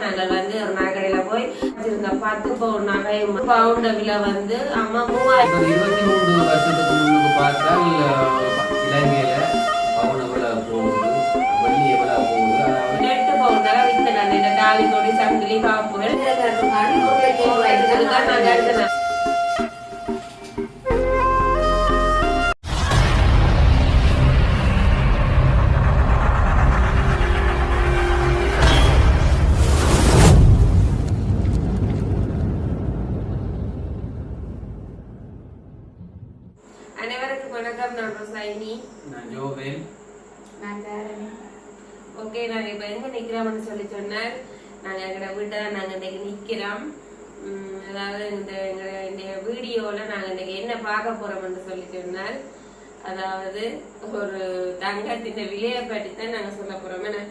நாங்கள் வந்து ஒரு நகையில போய் வச்சிருந்த பத்து பவுன் நகை பவுண்ட விலை வந்து அம்மா மூவாயிரம். இருபத்தி மூன்று வருஷத்துக்கு முன்னுக்கு பார்த்தால் இலங்கையில பவுன் எவ்வளவு போகுது? வெள்ளி எவ்வளவு போகுது? எட்டு பவுன் தான் வித்தேன் டாலி கொடி சங்கிலி காப்புகள் இதுதான் அனைவருக்கும் வணக்கம். நான் ரோசாயினி. நான் ஜோவேல் ஓகே நாங்க இப்ப எங்க நிக்கிறோம்னு சொல்லி சொன்னால் நாங்க எங்களோட வீட்டை நாங்க இன்னைக்கு நிக்கிறோம். அதாவது இந்த எங்க இந்த வீடியோல நாங்க இன்னைக்கு என்ன பார்க்க போறோம்னு சொல்லி சொன்னால் அதாவது ஒரு தங்கத்தின் விலையை பற்றி தான் நாங்க சொல்ல போறோம். என்ன?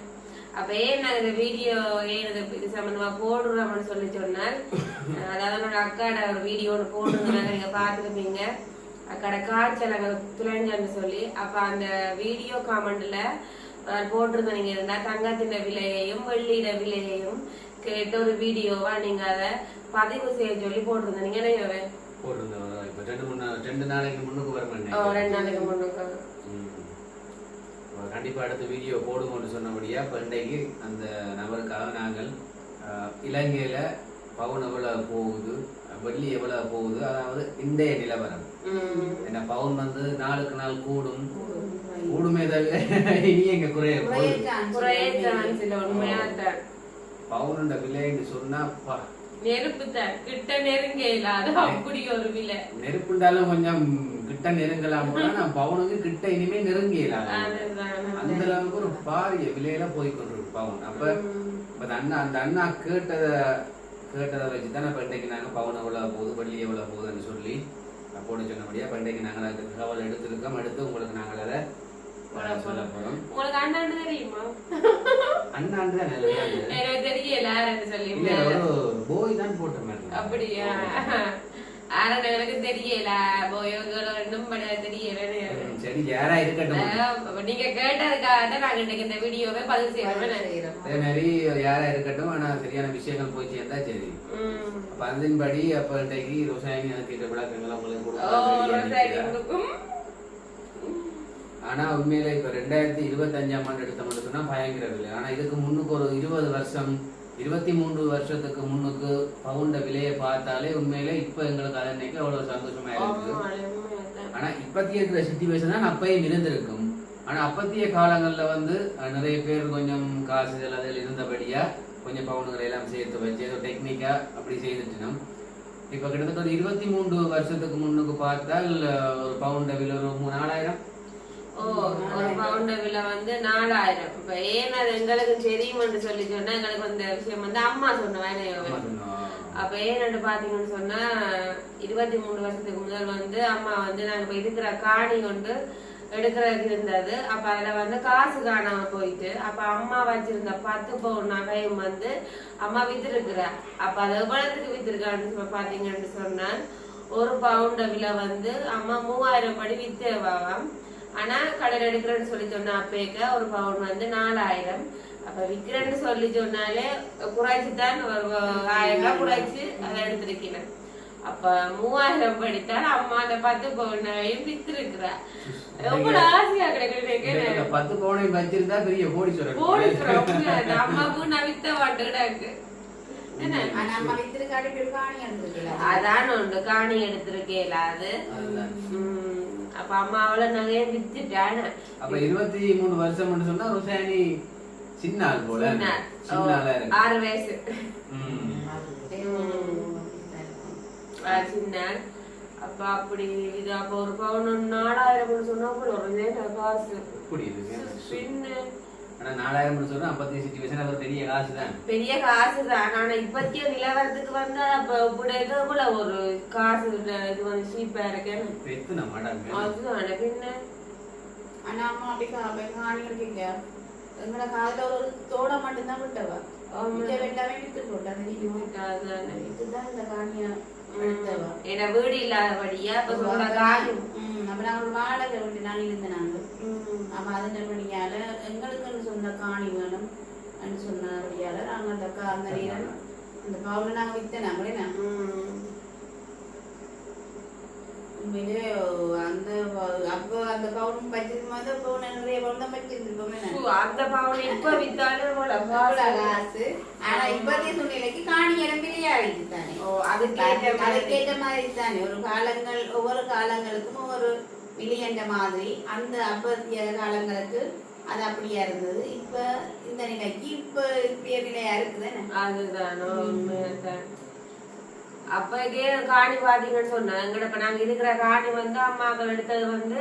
அப்ப ஏன் நாங்க இந்த வீடியோ ஏன் இது இது சம்பந்தமா போடுறோம்னு சொல்லி சொன்னால் அதாவது என்னோட அக்காட ஒரு வீடியோ ஒன்று போட்டுருந்தாங்க நீங்க பார்த்துருப்பீங்க. அக்கட காய்ச்சல் துளைஞ்சன்னு சொல்லி அப்ப அந்த வீடியோ காமெண்ட்ல போட்டிருந்த நீங்க இருந்தா தங்கத்தின் விலையையும் வெள்ளியிட விலையையும் கேட்ட ஒரு வீடியோவா நீங்க அதை பதிவு செய்ய சொல்லி போட்டிருந்த நீங்க என்ன போட்டிருந்தோம் இப்போ ரெண்டு நாளைக்கு முன்னுக்கு வர ரெண்டு நாளைக்கு முன்னுக்கு. கண்டிப்பா அடுத்த வீடியோ போடுங்கன்னு சொன்னபடியா இப்போ இன்றைக்கு அந்த நபருக்காக நாங்கள் இலங்கையில பவுன் எவ்வளவு போகுது. வெள்ளி எவ்வளவு போகுது? அதாவது இன்றைய நிலவரம். என்ன பவுன் வந்து நாளுக்கு நாள் கூடும். கூடுமே. தவிர இனி எங்க குறைய பவுனுண்ட விலைன்னு சொன்னா நெருப்பு கிட்ட நெருங்க இல்லாத அப்படி ஒரு விலை. நெருப்புண்டாலும் கொஞ்சம் கிட்ட நெருங்கலாம் நான் பவுனுக்கு கிட்ட இனிமே நெருங்கியலாம் அதுதான் அந்த அளவுக்கு ஒரு பாரிய விலையில போய் கொண்டிருக்கு பவுன். அப்ப உம் இப்ப அந்த அண்ணா அந்த அண்ணா கேட்டத கேட்டதை வச்சு தான் இப்ப இன்றைக்கு நாங்க பவுன் எவ்வளவு போகுது வெள்ளி எவ்வளவு போகுதுன்னு சொல்லி போட சொன்னபடியா இப்ப இன்றைக்கு நாங்கள் அந்த தகவல் எடுத்திருக்கோம். எடுத்து உங்களுக்கு நாங்கள் அதை சொல்ல போறோம். உங்களுக்கு அண்ணாண்டு தெரியுமா? அண்ணாண்டு தான் நல்லது எனக்கு தெரியல யாருன்னு சொல்லி ஒரு போய் தான் போட்ட மாதிரி. அப்படியா? ஆரண்ட எனக்கு தெரியல போயோகளோ ரெண்டும் பட தெரியல ம், சரி யாரா இருக்கட்டும் நீங்க கேட்டதுக்காக தான் நாங்க இன்னைக்கு இந்த வீடியோவை பதிவு செய்யறோம் அதே மாதிரி யாரா இருக்கட்டும் ஆனா சரியான விஷயங்கள் போய் சேர்ந்தா சரி அப்ப அதன்படி அப்ப இன்றைக்கு ரோசாயனி கேட்ட விளக்கங்கள் உங்களுக்கு ஆனா உண்மையில இப்ப ரெண்டாயிரத்தி இருபத்தி அஞ்சாம் ஆண்டு எடுத்த மட்டும் சொன்னா பயங்கர விலை ஆனா இதுக்கு முன்னுக்கு ஒரு இருபது வருஷம் இருபத்தி மூன்று வருஷத்துக்கு முன்னுக்கு பவுண்ட விலையை பார்த்தாலே உண்மையில இப்ப எங்களுக்கு அதை நினைக்க அவ்வளவு சந்தோஷமா இருக்கு ஆனா இப்பத்திய இருக்கிற சுச்சுவேஷன் தான் அப்பயும் இருந்திருக்கும். ஆனா அப்பத்திய காலங்கள்ல வந்து நிறைய பேர் கொஞ்சம் காசுகள் அதில் இருந்தபடியா கொஞ்சம் பவுனுகளை எல்லாம் சேர்த்து வச்சு ஏதோ டெக்னிக்கா அப்படி செய்துட்டோம் இப்ப கிட்டத்தட்ட ஒரு இருபத்தி மூன்று வருஷத்துக்கு முன்னுக்கு பார்த்தால் ஒரு பவுண்ட விலை ஒரு மூணு நாலாயிரம். ஓ ஒரு பவுண்ட விலை வந்து நாலாயிரம். இப்ப ஏன் அது எங்களுக்கு தெரியும்னு சொல்லி சொன்னா எங்களுக்கு அந்த விஷயம் வந்து அம்மா சொன்ன வேலையோவை அப்ப ஏன்னு பாத்தீங்கன்னு சொன்னா இருபத்தி மூணு வருஷத்துக்கு முதல் வந்து அம்மா வந்து நாங்க இப்ப இருக்கிற காணி கொண்டு எடுக்கிறதுக்கு இருந்தது. அப்ப அதுல வந்து காசு காணாம போயிட்டு அப்ப அம்மா வச்சிருந்த பத்து பவுன் நகையும் வந்து அம்மா வித்திருக்கிறா. அப்ப அதை எவ்வளவுக்கு வித்திருக்கான்னு பாத்தீங்கன்னு சொன்னா ஒரு பவுண்ட விலை வந்து அம்மா மூவாயிரம் படி வித்தேவாம். ஆனா கடையில் எடுக்கிறேன்னு சொல்லி சொன்ன அப்பேக்க ஒரு பவுன் வந்து நாலாயிரம். அப்ப விக்கிறேன்னு சொல்லி சொன்னாலே குறைச்சு தான் ஒரு ஆயிரம் ரூபாய் குறைச்சு அதை எடுத்திருக்கிறேன். அப்ப மூவாயிரம் படித்தால் அம்மா அந்த பத்து பவுனையும் வித்திருக்கிறா. எவ்வளவு ஆசையா கிடைக்கிறேன் பத்து பவுனையும் வச்சிருந்தா பெரிய கோடி போடி சொல்றேன் அம்மாவுக்கு நான் வித்த இருந்திருக்கலாம் அதான் ஒன்று காணி எடுத்திருக்கேல அது. அப்ப அம்மாவில நகையை வித்துட்டான. அப்ப இருபத்தி மூணு வருஷம் சொன்னா ரோசாயனி சின்ன ஆள் போல சின்ன. சின்ன ஆறு வயசு. சின்ன அப்ப அப்படி இது அப்ப ஒரு பவுன் நாலாயிரம் சொன்னா கூட ஒரு காசு. பின்ன ஆனா நாலாயிரம் சொன்னா ஐம்பத்தி சிச்சுவேஷன் அது பெரிய காசு தான் பெரிய காசு தான் ஆனா இப்பத்திய நிலவரத்துக்கு வந்து இப்படி ஒரு காசு இது வந்து சீப்பா இருக்கேன்னு. இப்ப எத்தனை மடங்கு அதுதான் பின்ன. ஆனா அம்மா அப்படி கா- அப்படி காணி இருக்கீங்க. எங்கட காதுல ஒரு தோட மட்டும்தான் விட்டவ. ஆமா. மிச்ச வெட்டாவே வித்து போட்டா அந்த நீதி அதுதானே. வித்துதான் இந்த காணிய. எடுத்தவ ஏன்னா வீடு இல்லாதபடியா இப்ப சொல்ற காயும் ம், அப்ப நாங்க ஒரு வாடகை வீட்டு நான் இருந்தேன் நாங்க ம். அப்ப அதன் படியால எங்களுக்குன்னு சொந்த காணி வேணும் சொன்னபடியால நாங்க அந்த அந்த நேரம் அந்த பவுனை நாங்க வித்த நாங்களே நாங்க ம். உண்மையிலே அந்த அப்போ அந்த பவுன் வச்சிருக்கும் போது பவுன் நிறைய பவுன் தான் நான் அந்த பவுன் இப்ப வித்தாலும் காசு. ஆனா இப்போதைய சூழ்நிலைக்கு காணி இடம் பிரியாடிச்சு தானே ஓ, அதுக்கேற்ற மாதிரி. அதுக்கேற்ற மாதிரி தானே ஒரு காலங்கள் ஒவ்வொரு காலங்களுக்கும் ஒவ்வொரு விளியண்ட மாதிரி. அந்த அப்பத்திய காலங்களுக்கு அது அப்படியா இருந்தது. இப்ப இந்த நிலைக்கு இப்ப இப்படிய நிலையா இருக்குதானே அதுதான் உண்மையாதான். அப்பக்கே காணி பாத்தீங்கன்னு சொன்னேன் எங்கட இப்ப நாங்க இருக்கிற காணி வந்து அம்மாக்கள் எடுத்தது வந்து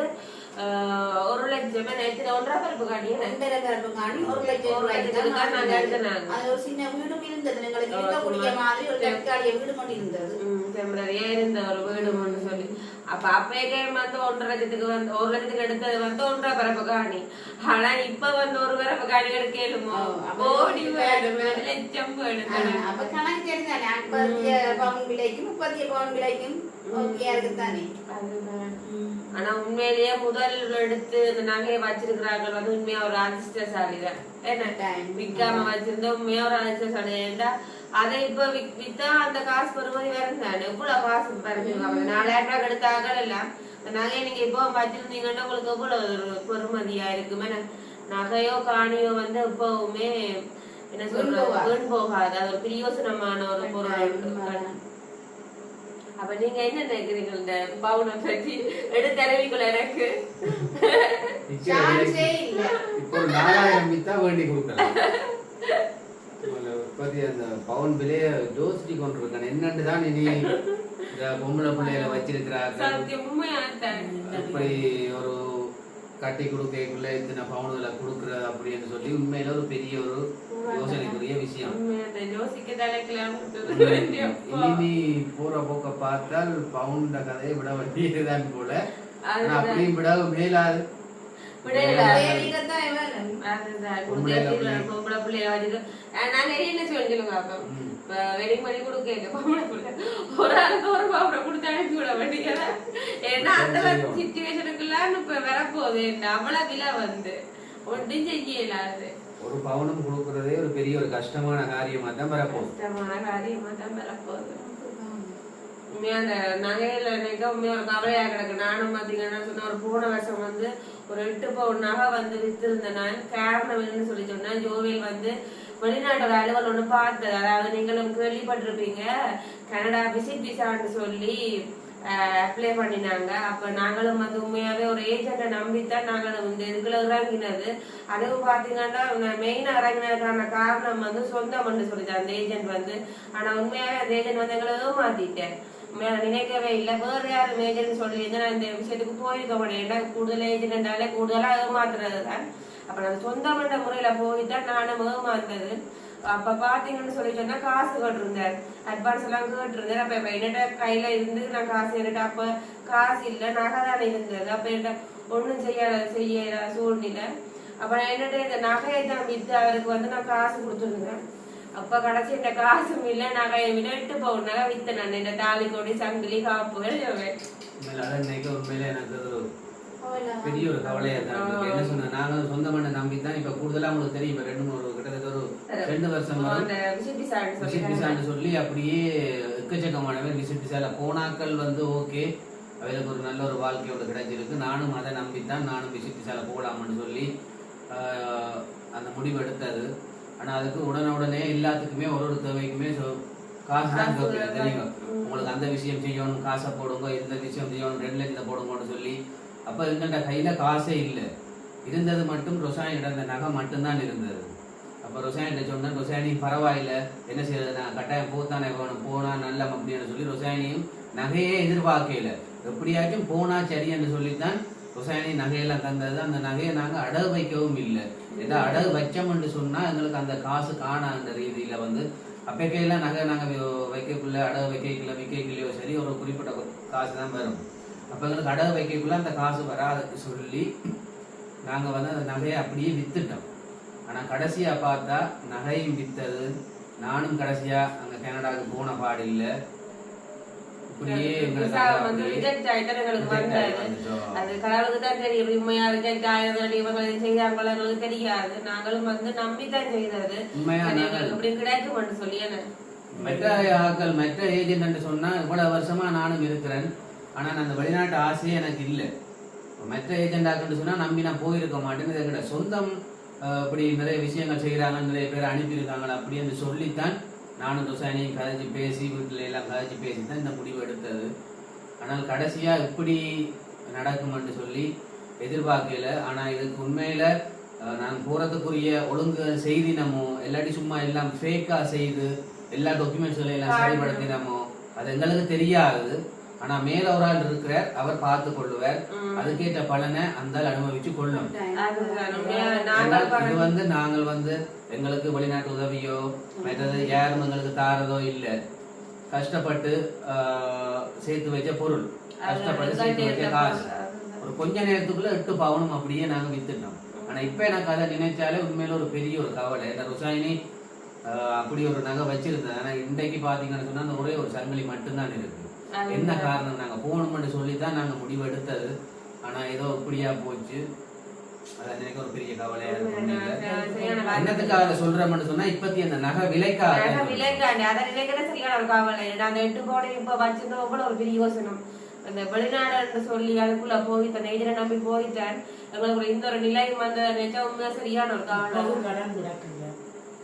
ஒரு லட்சம் எத்தனை ஒன்றரை பருப்பு காணி என்ன? ரெண்டரை பிறப்பு காணி ஒரு லட்சம் ஒரு லட்சத்துக்கு தான் நாங்க எடுத்தனாங்க. அது ஒரு சின்ன வீடும் இருந்தது எங்களுக்கு இருக்கக்கூடிய. மாதிரி ஒரு தற்காலிக வீடு கொண்டு இருந்தது temporary-ஆ இருந்த ஒரு வீடுன்னு சொல்லி அப்ப அப்பயே வந்து ஒன்றரை லட்சத்துக்கு வந்து ஒரு லட்சத்துக்கு எடுத்தது வந்து ஒன்றரை பரப்பு காணி ஆனா இப்ப வந்து ஒரு பரப்பு காணி எடுக்கலுமோ ஓ, அப்ப கோடி வேணும். வேணும் லட்சம் வேணும் அப்ப கணக்கு தெரிஞ்சானே அப்பத்திய பவுன் விலைக்கும் முப்பத்திய பவுன் விலைக்கும். ஆனா உண்மையிலேயே முதல் எடுத்து இந்த நகையை வச்சிருக்கிறார்கள் வந்து உண்மையா ஒரு அதிர்ஷ்டசாலி தான். என்ன. விற்காம வச்சிருந்தா உண்மையா ஒரு அதிர்ஷ்டசாலி. ஏன்டா அதை இப்ப வித்தா அந்த காசு பெறுமதி வேறும் தானே. எவ்வளவு காசு பாருங்க நாலாயிரம் ரூபாய் எடுத்தார்கள் எல்லாம் நகையை நீங்க இப்போ வச்சிருந்தீங்கன்னா உங்களுக்கு எவ்வளவு ஒரு பெறுமதியா இருக்குமே? நகையோ காணியோ வந்து எப்பவுமே என்ன சொல்றது போகாது. வீண் போகாது. அது ஒரு பிரியோசனமான ஒரு பொருள். அப்ப நீங்க என்ன நினைக்கிறீங்க இந்த பவுனை பற்றி எடுத்து அறிவிக்கல எனக்கு. இப்போ நாலாயிரம் வித்தா வேண்டி கொடுக்கலாம். உற்பத்தி அந்த பவுன் விலையை யோசிச்சு கொண்டிருக்கேன் என்னன்னு தான் இனி இந்த பொம்பளை பிள்ளைகளை வச்சிருக்கிறார்கள். இப்படி ஒரு கட்டி கொடுக்கக்குள்ள இத்தனை பவுன்களை கொடுக்குறது அப்படின்னு சொல்லி உண்மையில ஒரு பெரிய ஒரு யோசனைக்குரிய விஷயம். உண்மையா தான். யோசிக்க தலைக்கலாம் இனி போற போக்க பார்த்தால் பவுண்ட கதையை விட வேண்டியதுதான் போல. அப்படியும் விட மேலாது. வெடிங் பண்ணி கொடுக்க ஒரு ஆளுக்கு ஒரு பாப்பரை கொடுத்து அனுப்பி விட வேண்டியதா ஏன்னா அந்த. சுச்சுவேஷனுக்குலாம் இப்ப வரப்போகுது. அவ்வளவு விலை வந்து. ஒன்றும் செய்ய இயலாது ஒரு பவுனும் கொடுக்கறதே ஒரு பெரிய ஒரு கஷ்டமான காரியமா தான் வரப்போகுது. கஷ்டமான காரியமா தான் வரப்போகுது. உண்மையா அந்த நகையில நினைக்க உண்மையா ஒரு கவலையா கிடக்கு. நானும் பாத்தீங்கன்னா சொன்ன ஒரு போன வருஷம் வந்து ஒரு எட்டு பவுன் நகை வந்து வித்திருந்தேன் நான் காரணம் என்னன்னு சொல்லி சொன்னா ஜோவியல் வந்து வெளிநாட்டோட அலுவல் ஒண்ணு பார்த்தது. அதாவது நீங்களும் கேள்விப்பட்டிருப்பீங்க. கனடா விசிட் விசான்னு சொல்லி அப்ளை பண்ணினாங்க. அப்ப நாங்களும் வந்து உண்மையாவே ஒரு ஏஜென்ட்டை நம்பித்தான் நாங்களும் இந்த இதுக்குள்ள இறங்கினது. அதுவும் பாத்தீங்கன்னா மெயினா இறங்கினதுக்கான காரணம் வந்து சொந்தம்னு சொல்லிச்சு அந்த ஏஜென்ட் வந்து. ஆனா உண்மையாவே அந்த ஏஜென்ட் வந்து எங்களை ஏமாத்திட்டேன் நினைக்கவே இல்லை. வேற யாரும் ஏஜென்ட் சொல்லியிருந்தா நான் இந்த விஷயத்துக்கு போயிருக்க மாட்டேன். ஏன்னா கூடுதல் ஏஜென்ட்னாலே கூடுதலா ஏமாத்துறது தான் அப்ப நான் சொந்தமன்ற முறையில போய்தான் நானும் ஏமாந்தது. அப்ப பாத்தீங்கன்னு சொல்லி சொன்னா காசு கேட்டிருந்தேன் அட்வான்ஸ் எல்லாம் கேட்டிருந்தேன் அப்ப இப்ப என்னட்ட கையில இருந்து நான் காசு என்கிட்ட அப்ப காசு இல்ல நகை தானே இருந்தது. அப்ப என்கிட்ட ஒண்ணும் செய்யாத செய்ய சூழ்நிலை. அப்ப நான் என்னட்ட இந்த நகையை தான் வித்து அவருக்கு வந்து நான் காசு கொடுத்துருந்தேன். அப்ப கடைசி இந்த காசும் இல்ல நகையை விட எட்டு பவுன் நகை வித்தேன் நான். இந்த தாலி கொடி சங்கிலி காப்புகள். உண்மையில எனக்கு. பெரிய ஒரு கவலையா தான். என்ன சொன்ன நாங்க சொந்த மண்ணை நம்பி தான் இப்ப கூடுதலா உங்களுக்கு தெரியும் இப்ப ரெண்டு மூணு ஒரு ரெண்டு வருஷம் விசிட் விசான்னு சொல்லி அப்படியே எக்கச்சக்கமானவர் விசிட் விசால போனாக்கள் வந்து ஓகே அவளுக்கு ஒரு நல்ல ஒரு வாழ்க்கையோட கிடைச்சிருக்கு. நானும் அதை நம்பித்தான் நானும் விசிட் விசால போகலாம்னு சொல்லி அந்த முடிவு எடுத்தது. ஆனா அதுக்கு உடனே உடனே எல்லாத்துக்குமே ஒரு ஒரு தேவைக்குமே காசு தான் காசு கேட்குது தான். தெரியுங்க ம். உங்களுக்கு அந்த விஷயம் செய்யணும் காசை போடுங்க இந்த விஷயம் செய்யணும் ரெண்டு லட்சத்தை போடுங்கன்னு சொல்லி. அப்ப எங்கள்கிட்ட கையில காசே இல்லை. இருந்தது மட்டும் ரொசாயன் அந்த நகை மட்டும்தான் இருந்தது. இப்போ ரொசாயன் சொன்னேன் ரொசாயனி பரவாயில்ல. என்ன செய்யறது நான் கட்டாயம் போத்தானே வேணும் போனா நல்ல அப்படின்னு சொல்லி ரொசாயனியும் நகையே எதிர்பார்க்கல. எப்படியாச்சும் போனா சரின்னு சொல்லித்தான் ரொசாயனி நகையெல்லாம் தந்தது. அந்த நகையை நாங்கள் அடகு வைக்கவும் இல்லை. ஏதோ அடகு வச்சோம்னு சொன்னால் எங்களுக்கு அந்த காசு காண அந்த ரீதியில வந்து அப்பக்கையெல்லாம் நகை நாங்க வைக்கக்குள்ள அடகு வைக்கக்குள்ள விற்கலையோ சரி ஒரு குறிப்பிட்ட காசு தான் வரும். அப்ப எங்களுக்கு அடகு வைக்கக்குள்ள அந்த காசு வராதுன்னு சொல்லி நாங்க வந்து அந்த நகையை அப்படியே வித்துட்டோம். ஆனா கடைசியா பார்த்தா நகையும் வித்தது. நானும் கடைசியா அங்க கனடாவுக்கு போன பாடு இல்ல. இப்படியே. அது கடவுளுக்கு தான் தெரியும் உண்மையா ரிஜெக்ட் இவங்க செய்யாங்களோ தெரியாது. நாங்களும் வந்து செய்தது. சரி, நாங்கள் எங்களுக்கு இப்படி கிடைக்கும்னு சொல்லி மற்ற ஆட்கள் மற்ற ஏஜென்ட் சொன்னா இவ்வளவு வருஷமா நானும் இருக்கிறேன். ஆனா அந்த வெளிநாட்டு ஆசையே எனக்கு இல்லை. மற்ற ஏஜென்ட் சொன்னா நம்பி நான் போயிருக்க மாட்டேன் இது எங்கட சொந்தம் இப்படி நிறைய விஷயங்கள் செய்யறாங்க நிறைய பேர் அனுப்பியிருக்காங்க அப்படின்னு சொல்லித்தான் நானும் துசானியும் கதைச்சு பேசி வீட்டுல எல்லாம் கதைச்சு பேசி தான் இந்த முடிவு எடுத்தது. ஆனால் கடைசியா இப்படி நடக்கும்னு சொல்லி எதிர்பார்க்கல. ஆனா இதுக்கு உண்மையில நான் போறதுக்குரிய ஒழுங்குகள் செய்தினமோ இல்லாட்டி சும்மா எல்லாம் ஃபேக்கா செய்து எல்லா டாக்குமெண்ட்ஸ்களையும் எல்லாம் சரிபடுத்தினமோ அது எங்களுக்கு தெரியாது. ஆனா மேல ஒரு ஆள் இருக்கிறார் அவர் பார்த்து கொள்ளுவார். அதுக்கேற்ற பலனை அந்த அனுபவிச்சு கொள்ளும். இது வந்து நாங்கள் வந்து எங்களுக்கு வெளிநாட்டு உதவியோ மற்றது யாரும் எங்களுக்கு தாரதோ இல்ல. கஷ்டப்பட்டு ஆஹ், சேர்த்து வச்ச பொருள். கஷ்டப்பட்டு சேர்த்து வச்ச காசு. ஒரு கொஞ்ச நேரத்துக்குள்ள எட்டு பவுனும் அப்படியே நாங்க வித்துட்டோம் ஆனா இப்ப எனக்கு அதை நினைச்சாலே உண்மையில ஒரு பெரிய ஒரு கவலை. இந்த ருசாயினி ஆஹ், அப்படி ஒரு நகை வச்சிருந்தேன். ஆனா இன்றைக்கு பாத்தீங்கன்னு சொன்னா அந்த ஒரே ஒரு சங்கிலி மட்டும்தான் இருக்கு என்ன காரணம் நாங்க போகணும்னு சொல்லி தான் நாங்க முடிவு எடுத்தது ஆனா ஏதோ இப்படியா போச்சு அது எனக்கு ஒரு பெரிய கவலையா இருக்கு உண்மையில. சரியான வார்த்தை. என்னத்துக்காக சொல்றோம்னு சொன்னா இப்பத்தி அந்த நகை விலைக்காக நகை விலைக்காண்டி, அதை நினைக்கிற சரியான ஒரு கவலை. நான் அந்த எட்டு கோடி இப்ப வச்சிருந்தோம் அவ்வளவு ஒரு பெரிய யோசனை. அந்த வெளிநாடுன்னு சொல்லி அதுக்குள்ள போயிட்டேன் எதிர நம்பி போயிட்டேன் எங்களுக்கு இந்த ஒரு நிலை வந்த உண்மையா சரியான ஒரு கவலை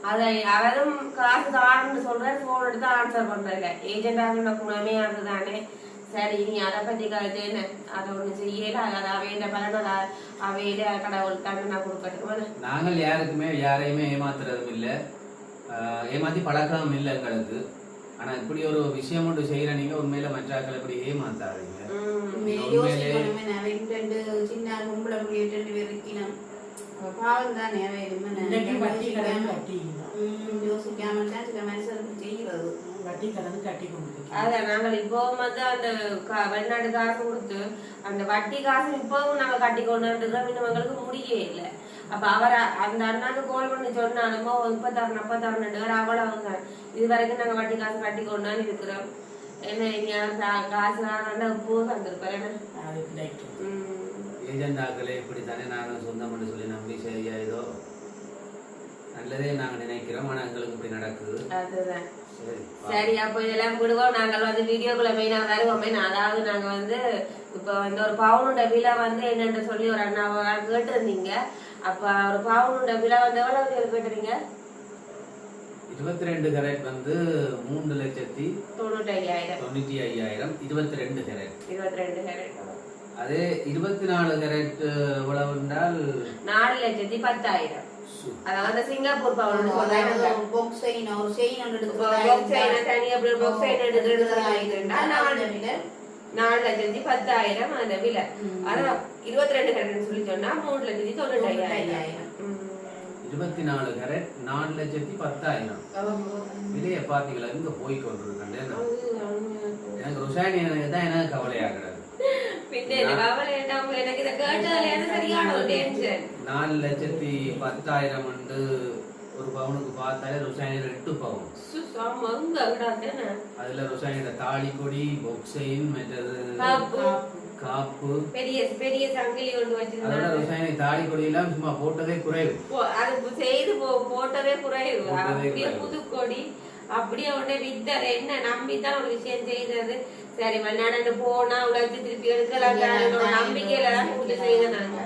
அதை அவரும் காசு தாருன்னு சொல்றாரு போன் எடுத்து ஆன்சர் பண்றதில்ல ஏஜென்ட் ஆகின குணமே அதுதானே. சரி நீ அதை பத்தி கதைச்சேன்னு அதை ஒண்ணு செய்யல அது அவையில பலன் அவையில கடவுள் தானே நான் கொடுக்கட்டும் நாங்கள் யாருக்குமே யாரையுமே ஏமாத்துறதும் இல்ல. ஆஹ் ஏமாத்தி பழக்கமும் இல்லை எங்களுக்கு. ஆனா இப்படி ஒரு விஷயம் ஒன்று செய்யற நீங்க உண்மையில மற்றாக்கள் இப்படி ஏமாத்தாதீங்க. சின்ன புள்ளைய ரெண்டு பேர் இருக்கணும். பாவம் தானே நான் கடன் யோசிக்காம- ம், செய்கிறது வட்டி கடன் கட்டி கொண்டு அதான் நாங்கள் இப்பவும் வந்து அந்த க- வெளிநாட்டு காசு கொடுத்து அந்த வட்டி காசு இப்பவும் நாங்க கட்டி கொண்டு வந்துருக்கோம் இன்னும் எங்களுக்கு முடியே இல்லை அப்ப அவர் அந்த அண்ணாக்கு கோல் பண்ணி சொன்னாலுமோ இப்ப தரணும் அப்ப தரணும் அவ்வளவு இது வரைக்கும் நாங்க வட்டி காசு கட்டி கொண்டாந்து இருக்கிறோம் என்ன இனி அவர் கா- காசு வேணும்னா இப்போ தந்திருப்பாரு என்ன அது கிடைக்கும் உம். ஏஜென்ட் ஆக்களே இப்படி தானே நாங்கள் சொந்தம்னு சொல்லி நம்பி சரியா ஏதோ நல்லதே நாங்க நினைக்கிறோம். ஆனா எங்களுக்கு இப்படி நடக்குது. அதுதான். சரி அப்போ இதெல்லாம் விடுவோம். நாங்கள் வந்து வீடியோக்குள்ள மெயினா வருவோமே. அதாவது நாங்க வந்து இப்ப வந்து ஒரு பவுனோட விலை வந்து என்னன்னு சொல்லி ஒரு அண்ணா கேட்டிருந்தீங்க. அப்ப ஒரு பவுனோட விலை வந்து எவ்வளவு பேர் கேட்டுறீங்க இருபத்தி ரெண்டு கேரட் வந்து மூன்று லட்சத்தி தொண்ணூற்றி ஐயாயிரம். தொண்ணூற்றி ஐயாயிரம். இருபத்தி ரெண்டு கேரட் இருபத்தி ரெண்டு கேரட் அதே இருபத்தி நாலு கேரட் எவ்வளவு என்றால்? நாலு லட்சத்தி பத்தாயிரம். அதாவது சிங்கப்பூர் பவுன் box chain, ஒரு இருந்தா இருந்தா நாலு லட்சத்தி பத்தாயிரம் அந்த விலை. அதான் இருபத்தி ரெண்டு கேரட்னு சொல்லி சொன்னா மூணு லட்சத்தி தொண்ணூற்றி ஐயாயிரம். இருபத்தி நாலு கேரட் நாலு லட்சத்தி பத்தாயிரம். விலையை பார்த்தீங்களா எங்க போய் கொண்டிருக்கேன் எனக்கு ருசாயனி எனக்கு தான் எனக்கு கவலையாகிறது. நாலு லட்சத்தி பத்தாயிரம் வந்து ஒரு பவுனுக்கு பார்த்தாலே ருசாயனியில் எட்டு பவுன் அதுல ருசாயனியோட தாலி கொடி மற்றது காப்பு பெரிய பெரிய சங்கிலி கொண்டு அதோட வச்சிருந்தாங்க ருசாயனி தாலி கொடி எல்லாம் சும்மா போட்டதே குறைவு அது செய்து போட்டதே குறைவு குறைவு. புதுக்கொடி அப்படியே உடனே வித்தது என்ன நம்பிதான் ஒரு விஷயம் செய்தது சரி வெளிநாடு போனா உழைச்சு திருப்பி எடுக்கலாம். நம்பிக்கையில தான் கூட்டு செய்த நாங்க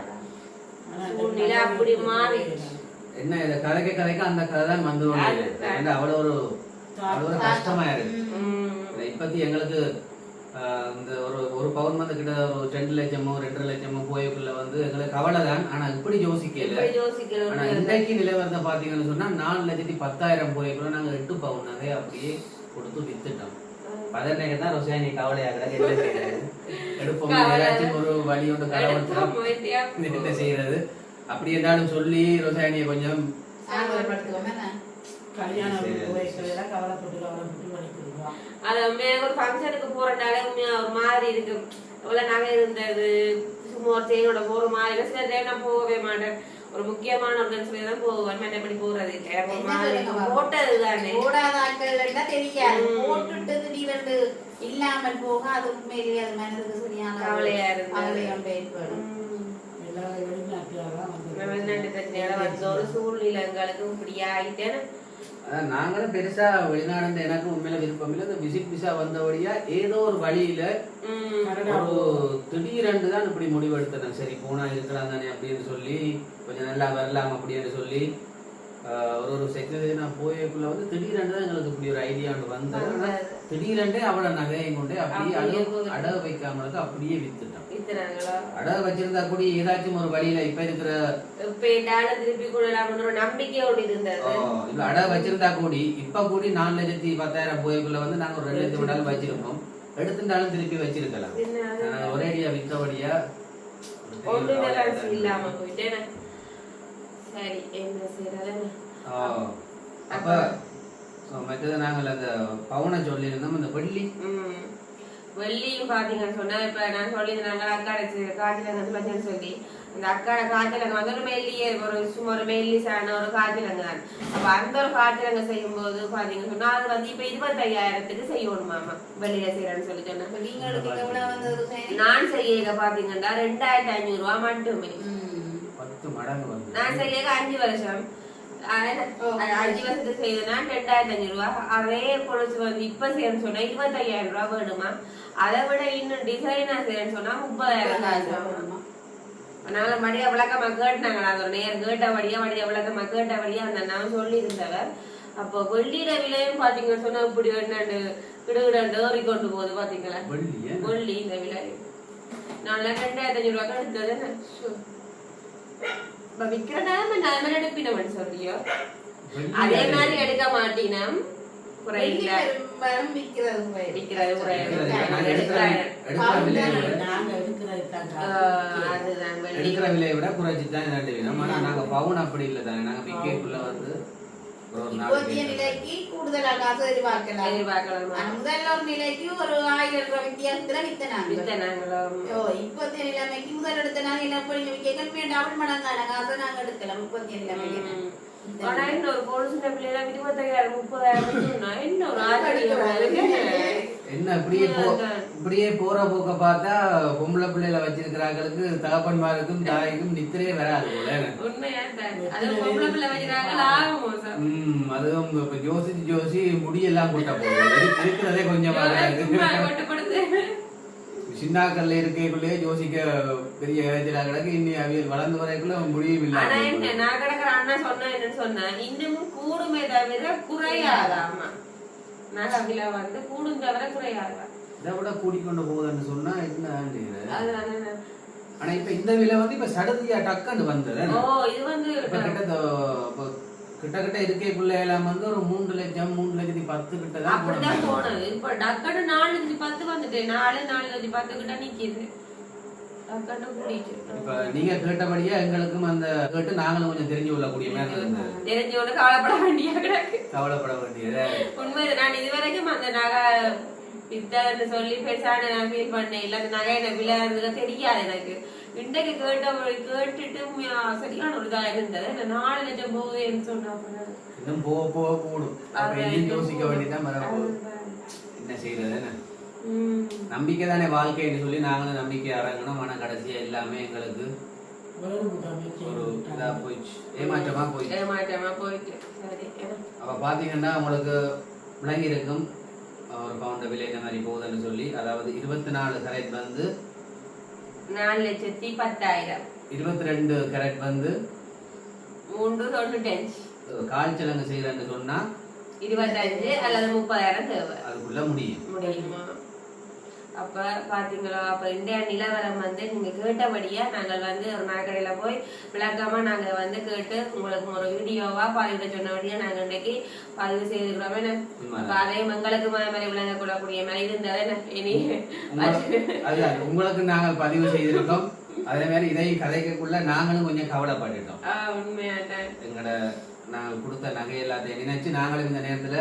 சூழ்நிலை அப்படி மாறிடுச்சு என்ன இதை கதைக்க கதைக்க அந்த கதை தான் வந்து. ஏன்னா அவ்வளோ ஒரு அவ்வளோ கஷ்டமா இருக்கு இப்பத்தி எங்களுக்கு ஆஹ், இந்த ஒரு ஒரு பவுன் வந்து கிட்ட ஒரு ரெண்டு லட்சமோ ரெண்டரை லட்சமோ போயக்குள்ள வந்து எங்களுக்கு கவலை தான். ஆனா இப்படி யோசிக்கல. ஆனா இன்றைக்கு நிலவரத்தை பாத்தீங்கன்னு சொன்னா நாலு லட்சத்தி பத்தாயிரம் போயக்குள்ள நாங்க எட்டு பவுன் நகை அப்படியே கொடுத்து வித்துட்டோம். பதனைக்கு தான் ருசாயனி கவலையாக என்ன செய்யறது? எடுப்போம் கவலை. ஏதாச்சும் ஒரு வழி ஒன்று கடவுள் என்ன செய்யறது. அப்படி இருந்தாலும் சொல்லி ரோசாயனியை கொஞ்சம் அது உண்மையாக ஒரு ஃபங்க்ஷனுக்கு போறதால உண்மையா ஒரு மாதிரி இருக்கு. இவ்வளவு நகை இருந்தது சும்மா ஒரு செயினோட போற மாதிரி. சில டைம் நான் போகவே மாட்டேன். ஒரு முக்கியமான சொல்லி தான் போவேன் மற்றபடி போறது. போட்டது தானே போடாத ஆட்கள் தெரியாது. போட்டுட்டு திடீர் திடீரென்று இல்லாமல் போக அது உண்மையிலேயே அது மனதுக்கு சரியான கவலையா இருந்தது. கவலை ஒன்று ஏற்படும் வந்து வெளிநாட்டு பிரச்சனையால வந்த ஒரு சூழ்நிலை எங்களுக்கு இப்படி ஆயிட்டேன்னு அதான் நாங்களும் பெருசா வெளிநாடு எனக்கு உண்மையில விருப்பம் இல்லை. இந்த விசிட் விசா வந்தபடியா ஏதோ ஒரு வழியில ஒரு திடீரென்று தான் இப்படி முடிவெடுத்தேன். சரி போனா இருக்கலாம் தானே அப்படின்னு சொல்லி கொஞ்சம் நல்லா வரலாம் அப்படின்னு சொல்லி ஒரு ஒரு செக்ரட்டரி நான் போயக்குள்ள வந்து திடீரென்று தான் எங்களுக்கு இப்படி ஒரு ஐடியா ஒன்று வந்தது. திடீரென்றே அவளை நகையும் கொண்டு அப்படியே அடகு. அடகு வைக்காமலுக்கு அப்படியே வித்துட்டான். அடகு வச்சிருந்தா கூட ஏதாச்சும் ஒரு வழியில இப்ப இருக்கிற இப்ப அடகு வச்சிருந்தா கூடி இப்ப கூடி நாலு லட்சத்தி பத்தாயிரம் போயக்குள்ள வந்து நாங்க ஒரு ரெண்டு லட்சம் விடாலும் வச்சிருப்போம் எடுத்துட்டாலும் திருப்பி வச்சிருக்கலாம். ஒரேடியா வித்தபடியா காசு இல்லாம போயிட்டேன். சரி என்ன செய்யறது ஆ. அப்ப மற்றது நாங்கள் அந்த பவுனை சொல்லியிருந்தோம் அந்த வெள்ளி உம் வெள்ளியும் பாத்தீங்கன்னு சொன்னா இப்ப நான் சொல்லியிருந்தாங்க அக்காட காய்ச்சலங்க பச்சைன்னு சொல்லி அந்த அக்காட காய்ச்சலங்க வந்து ஒரு மெல்லிய ஒரு சும்மா ஒரு மெல்லிசான ஒரு காய்ச்சலங்க தான் அப்ப அந்த ஒரு காய்ச்சலங்க செய்யும் போது பாத்தீங்கன்னு சொன்னா அது வந்து இப்ப இருபத்தையாயிரத்துக்கு செய்யணுமாமா வெளியில செய்யறேன்னு சொல்லி சொன்னா இப்ப நீங்க எடுத்தீங்க எவ்வளவு வந்தது சைனி? நான் செய்யல பாத்தீங்கன்னா ரெண்டாயிரத்தி ஐநூறு ரூபாய் மட்டுமே ம். பத்து மடங்கு வந்து. நான் செய்யல அஞ்சு வருஷம். அஞ்சு வருஷத்துக்கு செய்தனா ரெண்டாயிரத்தி அஞ்சு ரூபா அதே பொழுது வந்து இப்ப செய்யணும்னு சொன்னா இருபத்தையாயிரம் ரூபாய் வேணுமா? அதை விட இன்னும் டிசைனா செய்யணும்னு சொன்னா முப்பதாயிரம் காசு. அதனால மடியா விளக்கமா கேட்டாங்க அது ஒரு நேரம் கேட்டபடியா மடியா விளக்கமா கேட்டபடியா அந்த நான் சொல்லி இருந்தவர் அப்போ வெள்ளியில விலையும் பாத்தீங்கன்னு சொன்னா இப்படி என்னண்டு கிடுகிடண்டு ஏறி கொண்டு போகுது பாத்தீங்களா? வெள்ளி இந்த விலை. நான் ரெண்டாயிரத்தி அஞ்சு ரூபாய்க்கு எடுத்தது நிலைமை நிலைமை எடுப்பினவன் சொல்றியோ அதே மாதிரி எடுக்க மாட்டினம் குறையில பெரும்பாலும் விக்கிறது. விக்கிறது எடுக்கிற விலையை விட குறைச்சி தான் நாங்க பவுன் அப்படி இல்லை தானே. நாங்க விற்கக்குள்ள வந்து இப்போதைய நிலைக்கு கூடுதலா காசு எதிர்பார்க்கலாம் எதிர்பார்க்கலாமா முதல்ல ஒரு நிலைக்கு ஒரு ஆயிரம் ரூபாய் வித்தியாசத்துல வித்தனாங்க வித்தனாங்களும் ஓ இப்போதைய நிலைமைக்கு முதல் எடுத்த நாங்க என்ன பண்ணி விற்க டபுள் மடங்கான காசை நாங்க எடுக்கலாம் இப்போதைய நிலைமைக்கு ஆனா இன்னொரு பொழுது பிள்ளைல இருபத்தையாயிரம் முப்பதாயிரம் என்ன இப்படியே போ இப்படியே போற போக்க பார்த்தா பொம்பளை பிள்ளைல வச்சிருக்கிறாங்களுக்கு தகப்பன்மாருக்கும் தாய்க்கும் நித்திரையே வராது போல அதுவும் இப்ப ஜோசிச்சு ஜோசி முடியெல்லாம் போட்டா போகுது இருக்கு- இருக்கிறதே கொஞ்சமா சின்னாக்கல்ல இருக்கைக்குள்ளேயே யோசிக்க பெரிய இளைஞரா கிடக்கு. இன்னி அவியல் வளர்ந்து வரைக்குள்ள முடியும் இல்லாம நான் கிடக்குற அண்ணா சொன்னா என்னன்னு சொன்னா இன்னமும் கூடுமே தவிர குறையாதாமா நகவில வந்து கூடும் தவிர குறையாதா இதை விட கூடிக்கொண்டு போகுதுன்னு சொன்னா என்ன ஆனா இப்ப இந்த விலை வந்து இப்ப சடதியா டக்குன்னு வந்தது ஓ இது வந்து கிட்ட தோ- இப்ப கிட்ட கிட்ட இருக்கைக்குள்ள எல்லாம் வந்து ஒரு மூன்று லட்சம் மூணு லட்சத்தி பத்து கிட்ட தான். போனது இப்ப டக்கடு நாலு லட்சத்தி பத்து வந்துட்டு நாலு நாலு லட்சத்தி பத்து கிட்ட நிக்குது. இப்ப நீங்க கேட்டபடியே எங்களுக்கும் அந்த கேட்டு நாங்களும் கொஞ்சம் தெரிஞ்சு கொள்ளக்கூடிய மாதிரி இருந்தது தெரிஞ்சவனு கவலைப்பட வேண்டிய கிடக்கு. கவலைப்பட வேண்டியது. உண்மை. நான் இதுவரைக்கும் அந்த நகை வித்தன்னு சொல்லி பெருசான நான் ஃபீல் பண்ணேன் இல்ல. அந்த நகை எனக்கு விளையாடுறதுக்கு தெரியாது எனக்கு. இன்றைக்கு கேட்ட கேட்டுட்டு சரியான ஒரு இதா இருந்தது. இந்த நாலு லட்சம் போகுதுன்னு சொன்னா இன்னும் போக போக கூடும். யோசிக்க வேண்டியதான். என்ன செய்யறது என்ன. நம்பிக்கை தானே வாழ்க்கைன்னு சொல்லி நாங்களும் நம்பிக்கை இறங்கணும் ஆனா கடைசியா எல்லாமே எங்களுக்கு ஒரு இதா போயிடுச்சு. ஏமாற்றமா போயிடுச்சு. போயிட்டு அப்ப பாத்தீங்கன்னா உங்களுக்கு விளங்கி இருக்கும் ஒரு பவுண்ட விலை இந்த மாதிரி போகுதுன்னு சொல்லி. அதாவது இருபத்தி நாலு கரெக்ட் வந்து நாலு லட்சத்தி பத்தாயிரம். இருபத்தி ரெண்டு கரெக்ட் வந்து மூன்று தொண்ணூத்தஞ்சு கால் சலங்கு செய்யறேன்னு சொன்னா இருபத்தஞ்சு அல்லது முப்பதாயிரம் தேவை. அதுக்குள்ள முடியும். முடியுமா? அப்ப பாத்தீங்களா? அப்ப இந்தியா நிலவரம் வந்து நீங்க கேட்டபடியா நாங்கள் வந்து ஒரு நகைக்கடையில போய் விளக்கமா நாங்க வந்து கேட்டு உங்களுக்கு ஒரு வீடியோவா பதிவிட சொன்னபடியா நாங்க இன்னைக்கு பதிவு செய்துக்கிறோம். என்ன? அதையும் எங்களுக்கு மாதிரி விளங்க கூடக்கூடிய மாதிரி இருந்தது. என்ன? இனி உங்களுக்கு- நாங்கள் பதிவு செய்திருக்கோம். அதே மாதிரி இதையும் கதைக்கக்குள்ள நாங்களும் கொஞ்சம் கவலைப்பட்டுட்டோம். எங்களோட நாங்கள் கொடுத்த நகை எல்லாத்தையும் நினைச்சு நாங்களும் இந்த நேரத்துல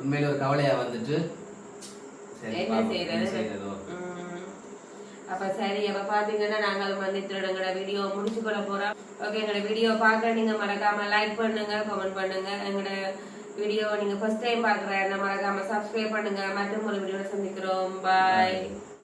உண்மையில ஒரு கவலையா வந்துட்டு சரி என்ன செய்யறது? அப்ப சரி அப்ப பாத்தீங்கன்னா நாங்கள் வந்து எங்களோட வீடியோ முடிச்சு கொள்ள போறோம். ஓகே எங்களோட வீடியோ பார்க்க நீங்க மறக்காம லைக் பண்ணுங்க கமெண்ட் பண்ணுங்க. எங்களோட வீடியோ நீங்க ஃபர்ஸ்ட் டைம் பாக்குற மறக்காம சப்ஸ்கிரைப் பண்ணுங்க. மற்றும் ஒரு வீடியோல சந்திக்கிறோம். பாய்